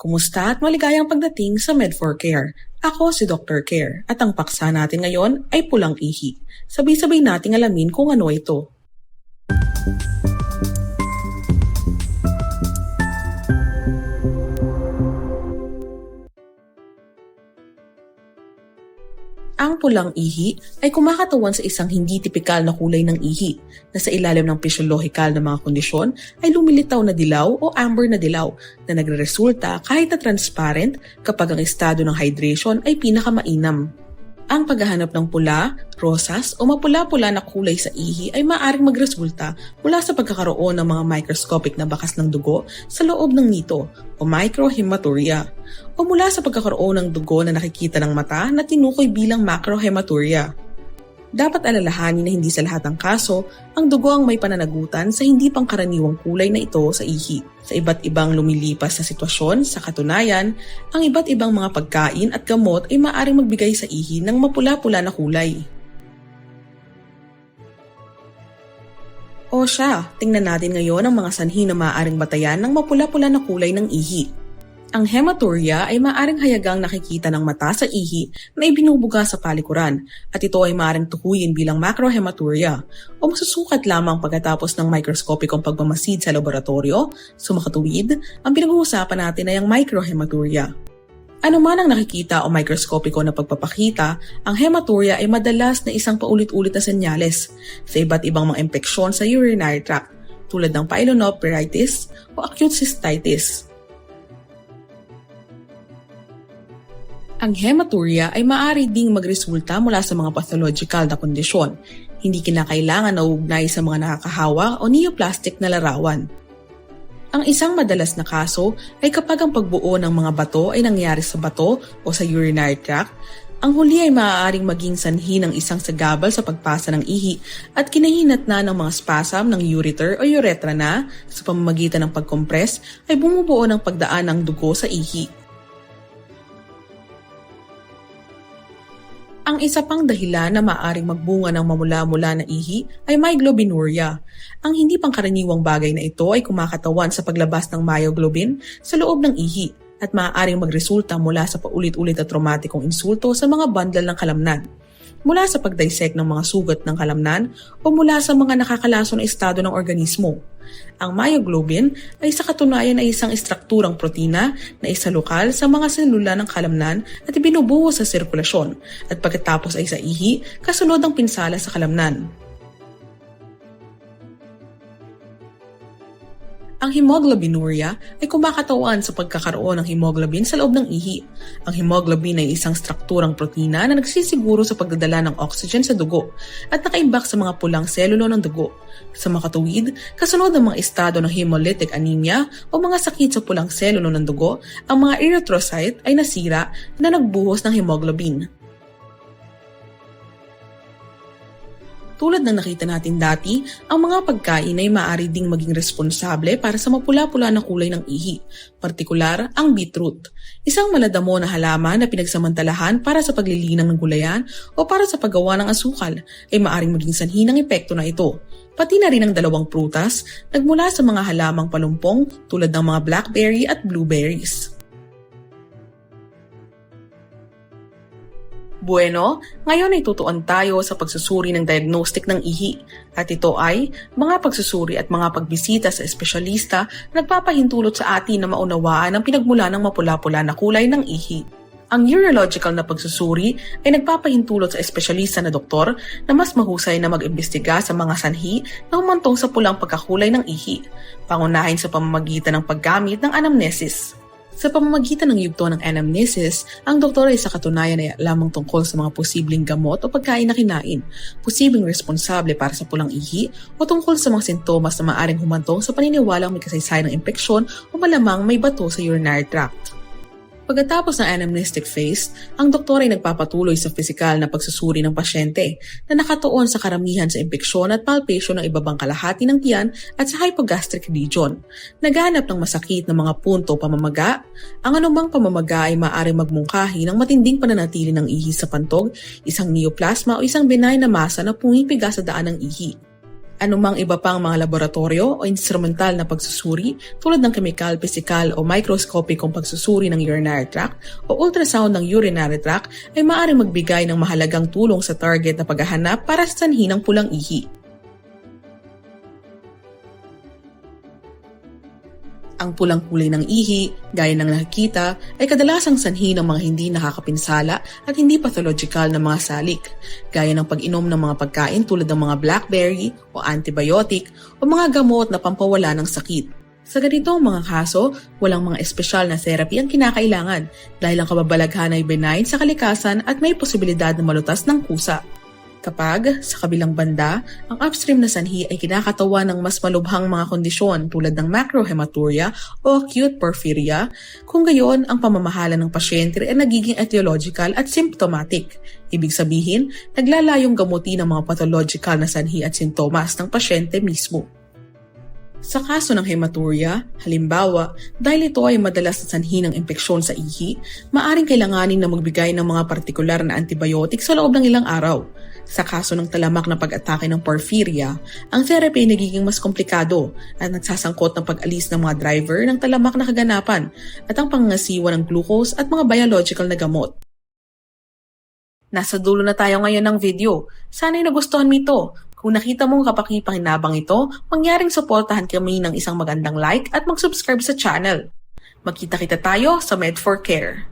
Kumusta at maligayang pagdating sa Med4Care. Ako si Dr. Care at ang paksa natin ngayon ay pulang ihi. Sabay-sabay nating alamin kung ano ito. Ang pulang ihi ay kumakatawan sa isang hindi tipikal na kulay ng ihi na sa ilalim ng physiological na mga kondisyon ay lumilitaw na dilaw o amber na dilaw na nagreresulta kahit na transparent kapag ang estado ng hydration ay pinakamainam. Ang paghahanap ng pula, rosas o mapula-pula na kulay sa ihi ay maaaring magresulta mula sa pagkakaroon ng mga microscopic na bakas ng dugo sa loob ng nito o microhematuria o mula sa pagkakaroon ng dugo na nakikita ng mata na tinukoy bilang macrohematuria. Dapat alalahanin na hindi sa lahat ng kaso, ang dugo ang may pananagutan sa hindi pangkaraniwang kulay na ito sa ihi. Sa iba't ibang lumilipas na sitwasyon, sa katunayan, ang iba't ibang mga pagkain at gamot ay maaaring magbigay sa ihi ng mapula-pula na kulay. O siya, tingnan natin ngayon ang mga sanhi na maaaring batayan ng mapula-pula na kulay ng ihi. Ang hematuria ay maaring hayagang nakikita ng mata sa ihi na ibinubuga sa palikuran at ito ay maaring tukuyin bilang macrohematuria o masusukat lamang pagkatapos ng microscopicong pagmamasid sa laboratorio, sumakatuwid, ang pinag-uusapan natin ay ang microhematuria. Ano man ang nakikita o microscopiko na pagpapakita, ang hematuria ay madalas na isang paulit-ulit na senyales sa iba't ibang mga impeksyon sa urinary tract tulad ng pyelonephritis o acute cystitis. Ang hematuria ay maaari ding magresulta mula sa mga pathological na kondisyon, hindi kinakailangan na ugnay sa mga nakakahawa o neoplastic na larawan. Ang isang madalas na kaso ay kapag ang pagbuo ng mga bato ay nangyari sa bato o sa urinary tract, ang huli ay maaaring maging sanhi ng isang sagabal sa pagpasa ng ihi at kinahinat na ng mga spasm ng ureter o urethra na, sa pamamagitan ng pagkompres, ay bumubuo ng pagdaan ng dugo sa ihi. Ang isa pang dahilan na maaring magbunga ng mamula-mula na ihi ay myoglobinuria. Ang hindi pangkaraniwang bagay na ito ay kumakatawan sa paglabas ng myoglobin sa loob ng ihi at maaaring magresulta mula sa paulit-ulit na traumatikong insulto sa mga bandal ng kalamnan mula sa pagdissect ng mga sugat ng kalamnan o mula sa mga nakakalaso na estado ng organismo. Ang myoglobin ay sa katunayan ay isang istrukturang protina na isa lokal sa mga selula ng kalamnan at ibinubuo sa sirkulasyon at pagkatapos ay sa ihi kasunod ng pinsala sa kalamnan. Ang hemoglobinuria ay kumakatawan sa pagkakaroon ng hemoglobin sa loob ng ihi. Ang hemoglobin ay isang strukturang protina na nagsisiguro sa pagdadala ng oxygen sa dugo at nakaimbak sa mga pulang selulo ng dugo. Sa makatuwid, kasunod ng mga estado ng hemolytic anemia o mga sakit sa pulang selulo ng dugo, ang mga erythrocyte ay nasira na nagbuhos ng hemoglobin. Tulad ng nakita natin dati, ang mga pagkain ay maaari ding maging responsable para sa mapula-pula na kulay ng ihi, partikular ang beetroot. Isang maladamo na halaman na pinagsamantalahan para sa paglilinang ng gulayan o para sa paggawa ng asukal ay maaring maging sanhi ng epekto na ito. Pati na rin ang dalawang prutas nagmula sa mga halamang palumpong tulad ng mga blackberry at blueberries. Bueno, ngayon ay tutuon tayo sa pagsusuri ng diagnostic ng ihi at ito ay mga pagsusuri at mga pagbisita sa espesyalista na nagpapahintulot sa atin na maunawaan ang pinagmula ng mapula-pula na kulay ng ihi. Ang urological na pagsusuri ay nagpapahintulot sa espesyalista na doktor na mas mahusay na mag-imbestiga sa mga sanhi na humantong sa pulang pagkakulay ng ihi, pangunahin sa pamamagitan ng paggamit ng anamnesis. Sa pamamagitan ng yugto ng anamnesis, ang doktor ay sa katunayan ay lamang tungkol sa mga posibleng gamot o pagkain na kinain, posibleng responsable para sa pulang ihi, o tungkol sa mga sintomas na maaring humantong sa paniniwalang may kasaysayan ng impeksyon o malamang may bato sa urinary tract. Pagkatapos ng anamnestic phase, ang doktor ay nagpapatuloy sa pisikal na pagsusuri ng pasyente na nakatuon sa karamihan sa impeksyon at palpation ng ibabang kalahati ng tiyan at sa hypogastric region. Naghanap ng masakit na mga punto pamamaga. Ang anumang pamamaga ay maaari magmungkahi ng matinding pananatili ng ihi sa pantog, isang neoplasma o isang benign na masa na pumipiga sa daan ng ihi. Anumang iba pang mga laboratorio o instrumental na pagsusuri tulad ng chemical, physical o microscopicong pagsusuri ng urinary tract o ultrasound ng urinary tract ay maaaring magbigay ng mahalagang tulong sa target na paghahanap para sa sanhi ng pulang ihi. Ang pulang kulay ng ihi, gaya ng nakikita, ay kadalasang sanhi ng mga hindi nakakapinsala at hindi pathological na mga salik, gaya ng pag-inom ng mga pagkain tulad ng mga blackberry o antibiotic o mga gamot na pampawala ng sakit. Sa ganitong mga kaso, walang mga espesyal na therapy ang kinakailangan dahil ang kababalaghan ay benign sa kalikasan at may posibilidad na malutas ng kusa. Kapag, sa kabilang banda, ang upstream na sanhi ay kinakatawan ng mas malubhang mga kondisyon tulad ng macrohematuria o acute porphyria, kung gayon ang pamamahala ng pasyente ay nagiging etiological at symptomatic. Ibig sabihin, naglalayong gamutin ang mga pathological na sanhi at sintomas ng pasyente mismo. Sa kaso ng hematuria, halimbawa, dahil ito ay madalas na sanhi ng impeksyon sa ihi, maaring kailanganin na magbigay ng mga partikular na antibiotic sa loob ng ilang araw. Sa kaso ng talamak na pag-atake ng porphyria, ang therapy ay nagiging mas komplikado at nagsasangkot ng pag-alis ng mga driver ng talamak na kaganapan at ang pangangasiwa ng glucose at mga biological na gamot. Nasa dulo na tayo ngayon ng video. Sana'y nagustuhan mo ito. Kung nakita mong kapakipakinabang ito, mangyaring suportahan kami ng isang magandang like at mag-subscribe sa channel. Magkita-kita tayo sa Med4Care.